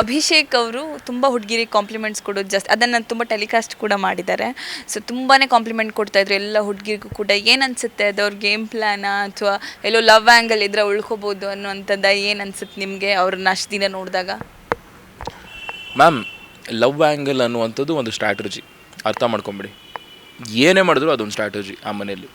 ಅಭಿಷೇಕ್ ಅವರು ತುಂಬ ಹುಡುಗಿರಿಗೆ ಕಾಂಪ್ಲಿಮೆಂಟ್ಸ್ ಕೊಡೋದು ಜಾಸ್ತಿ, ಅದನ್ನು ತುಂಬ ಟೆಲಿಕಾಸ್ಟ್ ಕೂಡ ಮಾಡಿದ್ದಾರೆ. ಸೊ ತುಂಬಾ ಕಾಂಪ್ಲಿಮೆಂಟ್ ಕೊಡ್ತಾ ಇದ್ರು ಎಲ್ಲ ಹುಡುಗಿರಿಗೂ ಕೂಡ. ಏನು ಅನಿಸುತ್ತೆ ಅದು ಅವ್ರ ಗೇಮ್ ಪ್ಲ್ಯಾನಾ ಅಥವಾ ಎಲ್ಲೋ ಲವ್ ಆ್ಯಂಗಲ್ ಇದ್ರೆ ಉಳ್ಕೋಬೋದು ಅನ್ನುವಂಥದ್ದ ಏನು ಅನ್ಸುತ್ತೆ ನಿಮಗೆ ಅವ್ರನ್ನ ಅಷ್ಟು ದಿನ ನೋಡಿದಾಗ? ಮ್ಯಾಮ್ ಲವ್ ಆ್ಯಂಗಲ್ ಅನ್ನುವಂಥದ್ದು ಒಂದು ಸ್ಟ್ರಾಟಜಿ ಅರ್ಥ ಮಾಡ್ಕೊಂಬಿಡಿ. ಏನೇ ಮಾಡಿದ್ರು ಅದೊಂದು ಸ್ಟ್ರಾಟಜಿ ಆ ಮನೆಯಲ್ಲಿ.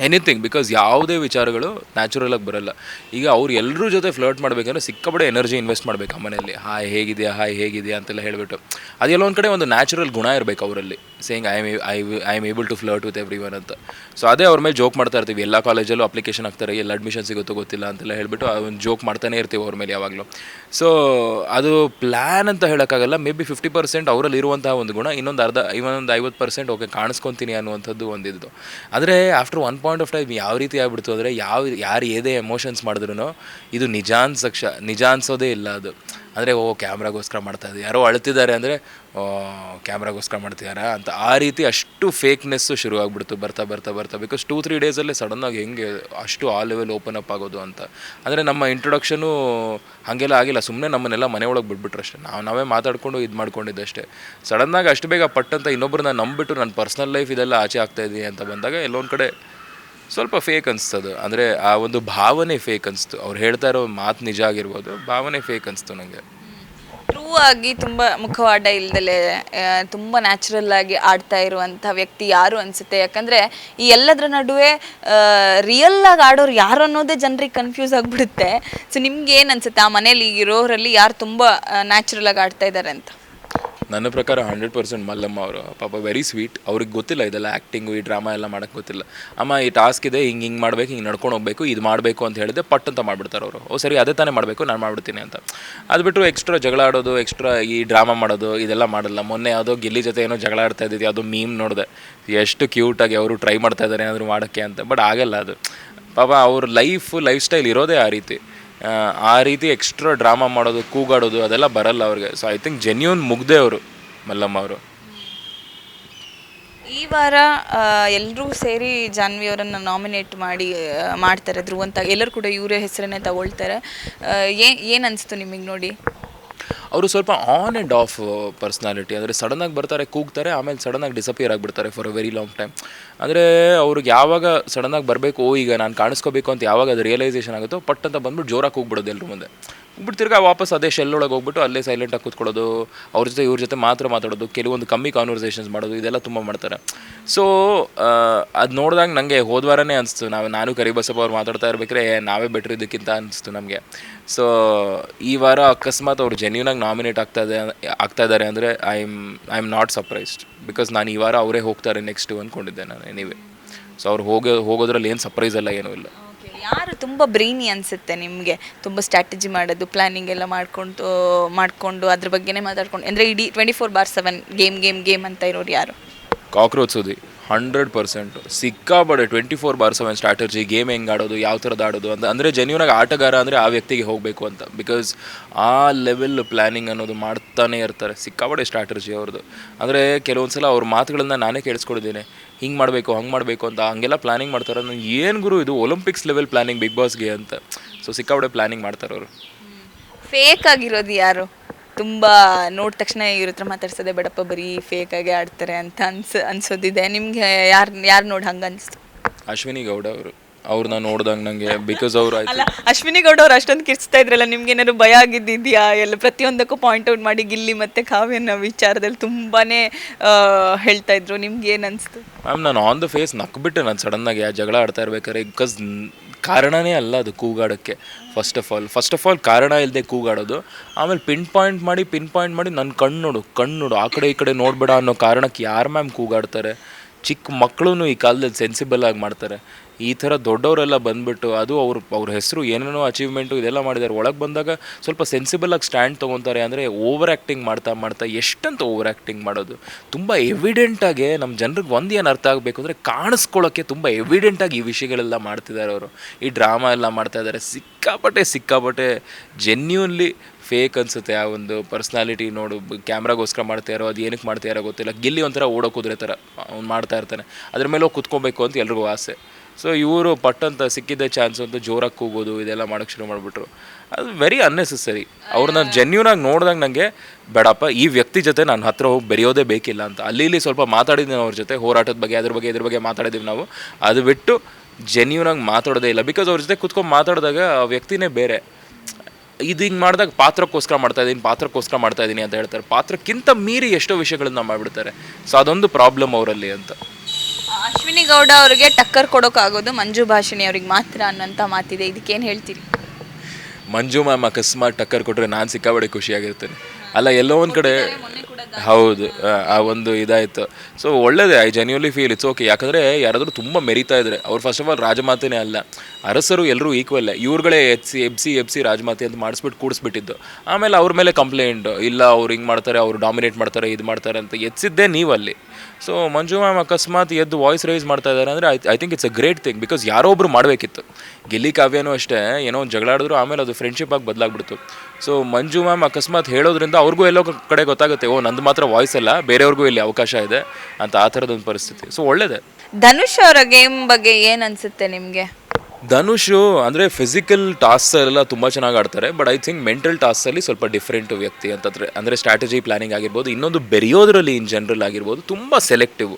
ಎನಿಥಿಂಗ್ ಬಿಕಾಸ್ ಯಾವುದೇ ವಿಚಾರಗಳು ನ್ಯಾಚುರಲಾಗಿ ಬರಲ್ಲ. ಈಗ ಅವ್ರು ಎಲ್ಲರೂ ಜೊತೆ ಫ್ಲರ್ಟ್ ಮಾಡಬೇಕಂದ್ರೆ ಸಿಕ್ಕಾಪಡೆ ಎನರ್ಜಿ ಇನ್ವೆಸ್ಟ್ ಮಾಡಬೇಕು ಆ ಮನೆಯಲ್ಲಿ ಹಾಯ್, ಹೇಗಿದೆಯಾ? ಹಾಯ್, ಹೇಗಿದೆಯಾ? ಅಂತೆಲ್ಲ ಹೇಳಿಬಿಟ್ಟು. ಅದೆಲ್ಲ ಒಂದು ಕಡೆ ಒಂದು ನ್ಯಾಚುರಲ್ ಗುಣ ಇರಬೇಕು ಅವರಲ್ಲಿ. Saying I am I I am able to flirt with everyone ಅಂತ. ಸೊ ಅದೇ ಅವ್ರ ಮೇಲೆ ಜೋಕ್ ಮಾಡ್ತಾ ಇರ್ತೀವಿ. ಎಲ್ಲ ಕಾಲೇಜಲ್ಲೂ ಅಪ್ಲಿಕೇಶನ್ ಹಾಕ್ತಾರೆ. ಎಲ್ಲ ಅಡ್ಮಿಷನ್ ಸಿಗುತ್ತೋ ಗೊತ್ತಿಲ್ಲ ಅಂತೆಲ್ಲ ಹೇಳ್ಬಿಟ್ಟು ಒಂದು ಜೋಕ್ ಮಾಡ್ತಾನೆ ಇರ್ತೀವಿ ಅವ್ರ ಮೇಲೆ ಯಾವಾಗಲೂ. ಸೊ ಅದು ಪ್ಲ್ಯಾನ್ ಅಂತ ಹೇಳೋಕ್ಕಾಗಲ್ಲ. ಮೇ ಬಿ ಫಿಫ್ಟಿ ಪರ್ಸೆಂಟ್ ಅವರಲ್ಲಿ ಇರುವಂತಹ ಒಂದು ಗುಣ, ಇನ್ನೊಂದು ಅರ್ಧ, ಇನ್ನೊಂದು ಐವತ್ತು ಪರ್ಸೆಂಟ್ ಓಕೆ, ಕಾಣಿಸ್ಕೊತೀನಿ ಅನ್ನುವಂಥದ್ದು ಒಂದಿದ್ದು. ಆದರೆ after one point of time ಯಾವ ರೀತಿ ಆಗ್ಬಿಡ್ತು ಅಂದರೆ, ಯಾವ, ಯಾರು ಏದೇ ಎಮೋಷನ್ಸ್ ಮಾಡಿದ್ರು ಇದು ನಿಜ ಅನ್ಸಕ್ಷ ನಿಜ ಅನ್ಸೋದೇ ಇಲ್ಲ ಅದು. ಅಂದರೆ ಓ, ಕ್ಯಾಮ್ರಾಗೋಸ್ಕರ ಮಾಡ್ತಾ ಇದ್ದೀವಿ ಯಾರೋ ಅಳ್ತಿದ್ದಾರೆ ಅಂದರೆ ಕ್ಯಾಮ್ರಾಗೋಸ್ಕರ ಮಾಡ್ತಿದ್ದಾರೆ ಅಂತ. ಆ ರೀತಿ ಅಷ್ಟು ಫೇಕ್ನೆಸ್ಸು ಶುರು ಬರ್ತಾ ಬರ್ತಾ ಬರ್ತಾ. ಬಿಕಾಸ್ ಟೂ ತ್ರೀ ಡೇಸಲ್ಲೇ ಸಡನ್ನಾಗಿ ಹೆಂಗೆ ಅಷ್ಟು ಆ ಲೆವೆಲ್ ಓಪನ್ ಅಪ್ ಆಗೋದು ಅಂತ. ಅಂದರೆ, ನಮ್ಮ ಇಂಟ್ರೊಡಕ್ಷನು ಹಾಗೆಲ್ಲ ಆಗಿಲ್ಲ. ಸುಮ್ಮನೆ ನಮ್ಮನ್ನೆಲ್ಲ ಮನೆ ಒಳಗೆ ಬಿಟ್ಬಿಟ್ರು ಅಷ್ಟೇ. ನಾವು, ನಾವೇ ಮಾತಾಡ್ಕೊಂಡು ಇದು ಮಾಡ್ಕೊಂಡಿದ್ದಷ್ಟೇ ಸಡನ್ನಾಗಿ ಅಷ್ಟು ಬೇಗ ಪಟ್ಟಂತ ಇನ್ನೊಬ್ಬರನ್ನ ನಂಬಿಟ್ಟು ನನ್ನ ಪರ್ಸ್ನಲ್ ಲೈಫ್ ಇದೆಲ್ಲ ಆಚೆ ಆಗ್ತಾ ಇದೀನಿ ಅಂತ ಬಂದಾಗ ಎಲ್ಲೊಂದು ಕಡೆ ಸ್ವಲ್ಪ ಫೇಕ್ ಅನಿಸ್ತದು. ಅಂದರೆ ಆ ಒಂದು ಭಾವನೆ ಫೇಕ್ ಅನಿಸ್ತು. ಅವ್ರು ಹೇಳ್ತಾ ಇರೋ ಮಾತು ನಿಜ ಆಗಿರ್ಬೋದು, ಭಾವನೆ ಫೇಕ್ ಅನಿಸ್ತು ನನಗೆ ಟ್ರೂ ಆಗಿ ತುಂಬ ಮುಖವಾಡ ಇಲ್ದಲೆ ತುಂಬ ನ್ಯಾಚುರಲ್ ಆಗಿ ಆಡ್ತಾ ಇರುವಂಥ ವ್ಯಕ್ತಿ ಯಾರು ಅನಿಸುತ್ತೆ? ಯಾಕಂದರೆ ಈ ಎಲ್ಲದರ ನಡುವೆ ರಿಯಲ್ ಆಗಿ ಆಡೋರು ಯಾರು ಅನ್ನೋದೇ ಜನರಿಗೆ ಕನ್ಫ್ಯೂಸ್ ಆಗಿಬಿಡುತ್ತೆ. ಸೊ ನಿಮ್ಗೆ ಏನು ಅನ್ಸುತ್ತೆ? ಆ ಮನೇಲಿ ಇರೋರಲ್ಲಿ ಯಾರು ತುಂಬ ನ್ಯಾಚುರಲ್ ಆಗಿ ಆಡ್ತಾ ಇದ್ದಾರೆ ಅಂತ? ನನ್ನ ಪ್ರಕಾರ ಹಂಡ್ರೆಡ್ ಪರ್ಸೆಂಟ್ ಮಲ್ಲಮ್ಮ ಅವರು. ಪಾಪ ವೆರಿ ಸ್ವೀಟ್ ಅವ್ರಿಗೆ ಗೊತ್ತಿಲ್ಲ ಇದೆಲ್ಲ ಆ್ಯಕ್ಟಿಂಗು ಈ ಡ್ರಾಮಾ ಎಲ್ಲ ಮಾಡೋಕ್ಕೆ ಗೊತ್ತಿಲ್ಲ. ಅಮ್ಮ, ಈ ಟಾಸ್ಕ್ ಇದೆ, ಹಿಂಗೆ ಹಿಂಗೆ ಮಾಡಬೇಕು, ಹಿಂಗೆ ನಡ್ಕೊಂಡು ಹೋಗಬೇಕು, ಇದು ಮಾಡಬೇಕು ಅಂತ ಹೇಳಿದೆ ಪಟ್ ಅಂತ ಮಾಡಿಬಿಡ್ತಾರೆ ಅವರು. ಓ, ಸರಿ, ಅದೇ ತಾನೇ ಮಾಡಬೇಕು, ನಾನು ಮಾಡ್ಬಿಡ್ತೀನಿ ಅಂತ. ಅದು ಬಿಟ್ಟರು ಎಕ್ಸ್ಟ್ರಾ ಜಗಳ ಆಡೋದು ಎಕ್ಸ್ಟ್ರಾ ಈ ಡ್ರಾಮಾ ಮಾಡೋದು, ಇದೆಲ್ಲ ಮಾಡಲ್ಲ. ಮೊನ್ನೆ ಯಾವುದೋ ಗಿಲ್ಲಿ ಜೊತೆ ಏನೋ ಜಗಳ ಆಡ್ತಾ ಇದ್ದಿದ್ದು, ಯಾವುದೋ ಮೀಮ್ ನೋಡಿದೆ. ಎಷ್ಟು ಕ್ಯೂಟಾಗಿ ಅವರು ಟ್ರೈ ಮಾಡ್ತಾ ಇದ್ದಾರೆ ಏನಾದರೂ ಮಾಡೋಕ್ಕೆ ಅಂತ. ಬಟ್ ಆಗಲ್ಲ ಅದು. ಪಾಪ ಅವ್ರ ಲೈಫ್ ಲೈಫ್ ಸ್ಟೈಲ್ ಇರೋದೇ ಆ ರೀತಿ. ಆ, ರೀತಿ ಎಕ್ಸ್ಟ್ರಾ ಡ್ರಾಮಾ ಮಾಡೋದು ಕೂಗಾಡೋದು ಅದೆಲ್ಲ ಬರಲ್ಲ ಅವ್ರಿಗೆ. ಸೊ ಐ ಥಿಂಕ್ ಜೆನ್ಯೂನ್ ಮುಗ್ದೆ ಅವರು ಮಲ್ಲಮ್ಮ ಅವರು. ಈ ವಾರ ಎಲ್ಲರೂ ಸೇರಿ ಜಾನ್ವಿ ಅವರನ್ನು ನಾಮಿನೇಟ್ ಮಾಡಿ ಮಾಡ್ತಾರೆ ಧ್ರುವಂತ. ಎಲ್ಲರೂ ಕೂಡ ಇವರೇ ಹೆಸರನ್ನೇ ತಗೊಳ್ತಾರೆ. ಏನು ಏನು ಅನಿಸ್ತು ನಿಮಗೆ ನೋಡಿ? ಅವರು ಸ್ವಲ್ಪ ಆನ್ ಆ್ಯಂಡ್ ಆಫ್ ಪರ್ಸ್ನಾಲಿಟಿ ಅಂದರೆ ಸಡನ್ನಾಗಿ ಬರ್ತಾರೆ, ಕೂಗ್ತಾರೆ, ಆಮೇಲೆ ಸಡನ್ನಾಗಿ ಡಿಸಪಿಯರ್ ಆಗಿಬಿಡ್ತಾರೆ for a very long time ಅಂದರೆ ಅವ್ರಿಗೆ ಯಾವಾಗ ಸಡನ್ನಾಗಿ ಬರಬೇಕು ಈಗ ನಾನು ಕಾಣಿಸ್ಕೋಬೇಕು ಅಂತ ಯಾವಾಗ ಅದು ರಿಯಲೈಸೇಷನ್ ಆಗುತ್ತೋ, ಪಟ್ ಅಂತ ಬಂದ್ಬಿಟ್ಟು ಜೋರಾಗಿ ಕೂಗ್ಬಿಡೋದು ಎಲ್ಲರೂ ಮುಂದೆ. ಹೋಗ್ಬಿಟ್ಟು ತಿರ್ಗಾ ವಾಪಸ್ ಅದೇ ಶೆಲ್ ಒಳಗೆ ಹೋಗ್ಬಿಟ್ಟು ಅಲ್ಲೇ ಸೈಲೆಂಟಾಗಿ ಕೂತ್ಕೊಳ್ಳೋದು, ಅವ್ರ ಜೊತೆ ಇವ್ರ ಜೊತೆ ಮಾತ್ರ ಮಾತಾಡೋದು, ಕೆಲವೊಂದು ಕಮ್ಮಿ ಕಾನ್ವರ್ಸೇಷನ್ಸ್ ಮಾಡೋದು, ಇದೆಲ್ಲ ತುಂಬ ಮಾಡ್ತಾರೆ. ಸೊ ಅದು ನೋಡಿದಾಗ ನನಗೆ ಹೋದ್ವಾರನೇ ಅನಿಸ್ತು. ನಾವು, ನಾನು ಕರಿಬಸಪ್ಪ ಅವ್ರು ಮಾತಾಡ್ತಾ ಇರ್ಬೇಕಾದ್ರೆ ನಾವೇ ಬೆಟ್ರ್ ಇದಕ್ಕಿಂತ ಅನಿಸ್ತು ನಮಗೆ. ಸೊ ಈ ವಾರ ಅಕಸ್ಮಾತ್ ಅವ್ರು ಜೆನ್ಯೂನಾಗಿ ನಾಮಿನೇಟ್ ಆಗ್ತಾ ಇದೆ, ಆಗ್ತಾ ಇದ್ದಾರೆ ಅಂದರೆ I am I am not surprised because ನಾನು ಈ ವಾರ ಅವರೇ ಹೋಗ್ತಾರೆ ನೆಕ್ಸ್ಟ್ ಅಂದ್ಕೊಂಡಿದ್ದೆ ನಾನು ಎನಿವೆ ಸೊ ಅವ್ರು ಹೋಗೋ, ಹೋಗೋದ್ರಲ್ಲಿ ಏನು ಸರ್ಪ್ರೈಸ್ ಎಲ್ಲ ಏನೂ ಇಲ್ಲ. ಯಾರು ತುಂಬ ಬ್ರೈನಿ ಅನಿಸುತ್ತೆ ನಿಮಗೆ? ತುಂಬ ಸ್ಟ್ರಾಟಜಿ ಮಾಡೋದು ಪ್ಲಾನಿಂಗ್ ಎಲ್ಲ ಮಾಡ್ಕೊಂಡು ಮಾಡಿಕೊಂಡು, ಅದ್ರ ಬಗ್ಗೆನೇ ಮಾತಾಡ್ಕೊಂಡು, ಅಂದರೆ ಇಡೀ twenty four by seven game game game ಅಂತ ಇರೋರು ಯಾರು? Cockroach ಸುದಿ hundred percent ಸಿಕ್ಕಾಬಡೆ twenty four by seven strategy game ಹೆಂಗೆ ಆಡೋದು, ಯಾವ ಥರದ್ದು ಆಡೋದು ಅಂತ. ಅಂದರೆ ಜೆನ್ಯೂನಾಗಿ ಆಟಗಾರ ಅಂದರೆ ಆ ವ್ಯಕ್ತಿಗೆ ಹೋಗಬೇಕು ಅಂತ. ಬಿಕಾಸ್ ಆ ಲೆವೆಲ್ ಪ್ಲ್ಯಾನಿಂಗ್ ಅನ್ನೋದು ಮಾಡ್ತಾನೆ ಇರ್ತಾರೆ. ಸಿಕ್ಕಾಬಡೆ ಸ್ಟ್ರಾಟಜಿ ಅವ್ರದ್ದು ಅಂದರೆ ಕೆಲವೊಂದು ಸಲ ಅವ್ರ ಮಾತುಗಳನ್ನ ನಾನೇ ಕೇಳಿಸ್ಕೊಡಿದ್ದೇನೆ. ಹಿಂಗೆ ಮಾಡಬೇಕು ಹಂಗೆ ಮಾಡಬೇಕು ಅಂತ ಹಂಗೆಲ್ಲ ಪ್ಲ್ಯಾನಿಂಗ್ ಮಾಡ್ತಾರೆ. ನನಗೆ ಏನು ಗುರು ಇದು ಒಲಿಂಪಿಕ್ಸ್ ಲೆವೆಲ್ ಪ್ಲ್ಯಾನಿಂಗ್ ಬಿಗ್ ಬಾಸ್ಗೆ ಅಂತ. ಸೊ ಸಿಕ್ಕಾಬಡೆ ಪ್ಲ್ಯಾನಿಂಗ್ ಮಾಡ್ತಾರೆ ಅವರು. ಫೇಕ್ ಆಗಿರೋದು ಯಾರು? ತುಂಬ ನೋಡಿದ ತಕ್ಷಣ ಇವ್ರ ಹತ್ರ ಮಾತಾಡ್ಸೋದೆ ಬೇಡಪ್ಪ ಬರೀ ಫೇಕ್ ಆಗಿ ಆಡ್ತಾರೆ ಅಂತ ಅನ್ಸ ಅನ್ಸೋದಿದೆ. ನಿಮ್ಗೆ ಯಾರು ಯಾರು ನೋಡಿ ಹಂಗೆ ಅನಿಸ್ತು? ಅಶ್ವಿನಿ ಗೌಡ ಅವರು. ಅವ್ರನ್ನ ನೋಡ್ದಂಗೆ ನನಗೆ ಬಿಕಾಸ್ ಅವ್ರು ಆಯ್ತು. ಅಲ್ಲ ಅಶ್ವಿನಿ ಗೌಡ ಅವ್ರು ಅಷ್ಟೊಂದು ಕಿರ್ಚ್ತಾ ಇದ್ರಲ್ಲ ನಿಮ್ಗೆ ಏನಾದ್ರು ಭಯ ಆಗಿದ್ದಿದ್ಯಾ? ಎಲ್ಲ ಪ್ರತಿಯೊಂದಕ್ಕೂ ಪಾಯಿಂಟ್ ಔಟ್ ಮಾಡಿ ಗಿಲ್ಲಿ ಮತ್ತೆ ಕಾವ್ಯನ ವಿಚಾರದಲ್ಲಿ ತುಂಬಾನೇ ಆ, ಹೇಳ್ತಾ ಇದ್ರು. ನಿಮ್ಗೆ ಏನ್ ಅನ್ಸ್ತು? ಮ್ಯಾಮ್ ನಾನು ಆನ್ ದ ಫೇಸ್ ನಕ್ಬಿಟ್ಟೆ ನಾನು ಸಡನ್ನಾಗಿ ಆ ಜಗಳ ಆಡ್ತಾ ಇರ್ಬೇಕಾದ್ರೆ ಬಿಕಾಸ್ ಕಾರಣನೇ ಅಲ್ಲ ಅದು ಕೂಗಾಡೋಕ್ಕೆ. First of all first of all ಕಾರಣ ಇಲ್ಲದೆ ಕೂಗಾಡೋದು. ಆಮೇಲೆ ಪಿನ್ ಪಾಯಿಂಟ್ ಮಾಡಿ ಪಿನ್ ಪಾಯಿಂಟ್ ಮಾಡಿ ನನ್ನ ಕಣ್ಣು ನೋಡು ಕಣ್ಣು ನೋಡು ಆ ಕಡೆ ಈ ಕಡೆ ನೋಡಬೇಡ ಅನ್ನೋ ಕಾರಣಕ್ಕೆ ಯಾರು ಮ್ಯಾಮ್ ಕೂಗಾಡ್ತಾರೆ? ಚಿಕ್ಕ ಮಕ್ಕಳೂ ಈ ಕಾಲದಲ್ಲಿ ಸೆನ್ಸಿಬಲ್ ಆಗಿ ಮಾಡ್ತಾರೆ. ಈ ಥರ ದೊಡ್ಡವರೆಲ್ಲ ಬಂದ್ಬಿಟ್ಟು ಅದು ಅವ್ರ ಅವ್ರ ಹೆಸರು ಏನೇನೋ ಅಚೀವ್ಮೆಂಟು ಇದೆಲ್ಲ ಮಾಡಿದ್ದಾರೆ. ಒಳಗೆ ಬಂದಾಗ ಸ್ವಲ್ಪ ಸೆನ್ಸಿಬಲ್ ಆಗಿ ಸ್ಟ್ಯಾಂಡ್ ತೊಗೊತಾರೆ ಅಂದರೆ ಓವರ್ ಆ್ಯಕ್ಟಿಂಗ್ ಮಾಡ್ತಾ ಮಾಡ್ತಾ ಎಷ್ಟಂತ ಓವರ್ ಆ್ಯಕ್ಟಿಂಗ್ ಮಾಡೋದು. ತುಂಬ ಎವಿಡೆಂಟಾಗಿ ನಮ್ಮ ಜನರಿಗೆ ಒಂದು ಏನು ಅರ್ಥ ಆಗಬೇಕು ಅಂದರೆ ಕಾಣಿಸ್ಕೊಳ್ಳೋಕ್ಕೆ ತುಂಬ ಎವಿಡೆಂಟಾಗಿ ಈ ವಿಷಯಗಳೆಲ್ಲ ಮಾಡ್ತಿದ್ದಾರೆ ಅವರು. ಈ ಡ್ರಾಮಾ ಎಲ್ಲ ಮಾಡ್ತಾ ಇದ್ದಾರೆ. ಸಿಕ್ಕಾಪಟ್ಟೆ ಸಿಕ್ಕಾಪಟ್ಟೆ ಜೆನ್ಯೂನ್ಲಿ ಫೇಕ್ ಅನ್ಸುತ್ತೆ, ಆ ಒಂದು ಪರ್ಸ್ನಾಲಿಟಿ ನೋಡು ಕ್ಯಾಮ್ರಾಗೋಸ್ಕರ ಮಾಡ್ತಾ ಇರೋ, ಅದು ಏನಕ್ಕೆ ಮಾಡ್ತಾರೋ ಗೊತ್ತಿಲ್ಲ. ಗಿಲ್ಲಿ ಒಂಥರ ಓಡೋ ಕುದುರೆ ಥರ ಅವ್ನು ಮಾಡ್ತಾ ಇರ್ತಾನೆ. ಅದ್ರ ಮೇಲೆ ಹೋಗಿ ಕುತ್ಕೋಬೇಕು ಅಂತ ಎಲ್ರಿಗೂ ಆಸೆ. ಸೊ ಇವರು ಪಟ್ಟಂತ ಸಿಕ್ಕಿದ್ದ ಚಾನ್ಸ್ ಅಂತ ಜೋರಾಗಿ ಕೂಗೋದು, ಇದೆಲ್ಲ ಮಾಡೋಕ್ಕೆ ಶುರು ಮಾಡಿಬಿಟ್ರು. ಅದು ವೆರಿ ಅನ್ನೆಸೆಸರಿ ಅವ್ರನ್ನ ಜೆನ್ಯೂನ್ ಆಗಿ ನೋಡಿದಾಗ ನನಗೆ ಬೇಡಪ್ಪ, ಈ ವ್ಯಕ್ತಿ ಜೊತೆ ನಾನು ಹತ್ರ ಹೋಗಿ ಬೆರೆಯೋದೇ ಬೇಕಿಲ್ಲ ಅಂತ. ಅಲ್ಲಿ ಇಲ್ಲಿ ಸ್ವಲ್ಪ ಮಾತಾಡಿದ್ದೀನಿ ಅವ್ರ ಜೊತೆ, ಹೋರಾಟದ ಬಗ್ಗೆ, ಅದ್ರ ಬಗ್ಗೆ, ಇದ್ರ ಬಗ್ಗೆ ಮಾತಾಡಿದ್ದೀವಿ ನಾವು. ಅದು ಬಿಟ್ಟು ಜೆನ್ಯೂನ್ ಆಗಿ ಮಾತಾಡೋದೇ ಇಲ್ಲ. ಬಿಕಾಸ್ ಅವ್ರ ಜೊತೆ ಕುತ್ಕೊಂಡು ಮಾತಾಡಿದಾಗ ಆ ವ್ಯಕ್ತಿನೇ ಬೇರೆ. ಇದು ಹಿಂಗೆ ಮಾಡಿದಾಗ ಪಾತ್ರಕ್ಕೋಸ್ಕರ ಮಾಡ್ತಾ ಇದ್ದೀನಿ ಪಾತ್ರಕ್ಕೋಸ್ಕರ ಮಾಡ್ತಾ ಇದ್ದೀನಿ ಅಂತ ಹೇಳ್ತಾರೆ. ಪಾತ್ರಕ್ಕಿಂತ ಮೀರಿ ಎಷ್ಟೋ ವಿಷಯಗಳನ್ನ ಮಾಡಿಬಿಡ್ತಾರೆ. ಸೊ ಅದೊಂದು ಪ್ರಾಬ್ಲಮ್ ಅವರಲ್ಲಿ ಅಂತ. ಅಶ್ವಿನಿ ಗೌಡ ಅವರಿಗೆ ಟಕ್ಕರ್ ಕೊಡೋಕ್ಕಾಗೋದು ಮಂಜು ಭಾಷಿಣಿ ಅವ್ರಿಗೆ ಮಾತ್ರ ಅನ್ನೋಂಥ ಮಾತಿದೆ. ಇದಕ್ಕೇನು ಹೇಳ್ತೀರಿ? ಮಂಜು ಮ್ಯಾಮ್ ಅಕಸ್ಮಾತ್ ಟಕ್ಕರ್ ಕೊಟ್ಟರೆ ನಾನು ಸಿಕ್ಕಾಬಡೆ ಖುಷಿಯಾಗಿರ್ತೇನೆ. ಅಲ್ಲ ಎಲ್ಲೋ ಒಂದು ಕಡೆ ಹೌದು ಆ, ಒಂದು ಇದಾಯಿತು. ಸೊ ಒಳ್ಳೇದೇ I genuinely feel it's okay ಯಾಕಂದರೆ ಯಾರಾದರೂ ತುಂಬ ಮೆರಿತಾ ಇದ್ದಾರೆ ಅವ್ರು ಫಸ್ಟ್ ಆಫ್ ಆಲ್ ರಾಜಮಾತೆನೇ ಅಲ್ಲ. ಅರಸರು ಎಲ್ಲರೂ ಈಕ್ವಲ್ಲೇ ಇವ್ರುಗಳೇ ಎತ್ಸಿ ಎಫ್ ಸಿ ರಾಜಮಾತೆ ಅಂತ ಮಾಡಿಸ್ಬಿಟ್ಟು ಕೂಡಿಸ್ಬಿಟ್ಟಿದ್ದು. ಆಮೇಲೆ ಅವ್ರ ಮೇಲೆ ಕಂಪ್ಲೇಂಟ್ ಇಲ್ಲ ಅವ್ರು ಹಿಂಗೆ ಮಾಡ್ತಾರೆ ಅವ್ರು ಡಾಮಿನೇಟ್ ಮಾಡ್ತಾರೆ ಇದು ಮಾಡ್ತಾರೆ ಅಂತ ಎತ್ಸಿದ್ದೇ ನೀವಲ್ಲಿ. ಸೊ ಮಂಜು ಮ್ಯಾಮ್ ಅಕಸ್ಮಾತ್ ಎದ್ದು ವಾಯ್ಸ್ ರೈಸ್ ಮಾಡ್ತಾ ಇದ್ದಾರೆ ಅಂದರೆ I I think it's a great thing because ಯಾರೋ ಒಬ್ರು ಮಾಡಬೇಕಿತ್ತು. ಗಿಲ್ಲಿ ಕಾವ್ಯನೂ ಅಷ್ಟೇ ಏನೋ ಒಂದು ಜಗಳಾಡಿದ್ರು ಆಮೇಲೆ ಅದು ಫ್ರೆಂಡ್ಶಿಪ್ ಆಗಿ ಬದಲಾಗ್ಬಿಡ್ತು. ಸೊ ಮಂಜು ಮ್ಯಾಮ್ ಅಕಸ್ಮಾತ್ ಹೇಳೋದ್ರಿಂದ ಅವ್ರಿಗೂ ಎಲ್ಲೋ ಕಡೆ ಗೊತ್ತಾಗುತ್ತೆ ಓ ನಂದು ಮಾತ್ರ ವಾಯ್ಸ್ ಅಲ್ಲ ಬೇರೆಯವ್ರಿಗೂ ಇಲ್ಲಿ ಅವಕಾಶ ಇದೆ ಅಂತ ಆ ಥರದೊಂದು ಪರಿಸ್ಥಿತಿ. ಸೊ ಒಳ್ಳೇದೇ. ಧನುಷ್ ಅವರ ಗೇಮ್ ಬಗ್ಗೆ ಏನು ಅನ್ಸುತ್ತೆ ನಿಮಗೆ? ಧನುಷ್ ಅಂದರೆ ಫಿಸಿಕಲ್ ಟಾಸ್ಕ್ ಎಲ್ಲ ತುಂಬ ಚೆನ್ನಾಗಿ ಆಡ್ತಾರೆ ಬಟ್ ಐ ಥಿಂಕ್ ಮೆಂಟಲ್ ಟಾಸ್ಕಲ್ಲಿ ಸ್ವಲ್ಪ ಡಿಫ್ರೆಂಟ್ ವ್ಯಕ್ತಿ ಅಂತಂದರೆ ಅಂದರೆ ಸ್ಟ್ರಾಟಜಿ ಪ್ಲಾನಿಂಗ್ ಆಗಿರ್ಬೋದು ಇನ್ನೊಂದು ಬೆರೆಯೋದ್ರಲ್ಲಿ ಇನ್ ಜನರಲ್ ಆಗಿರ್ಬೋದು ತುಂಬ ಸೆಲೆಕ್ಟಿವ್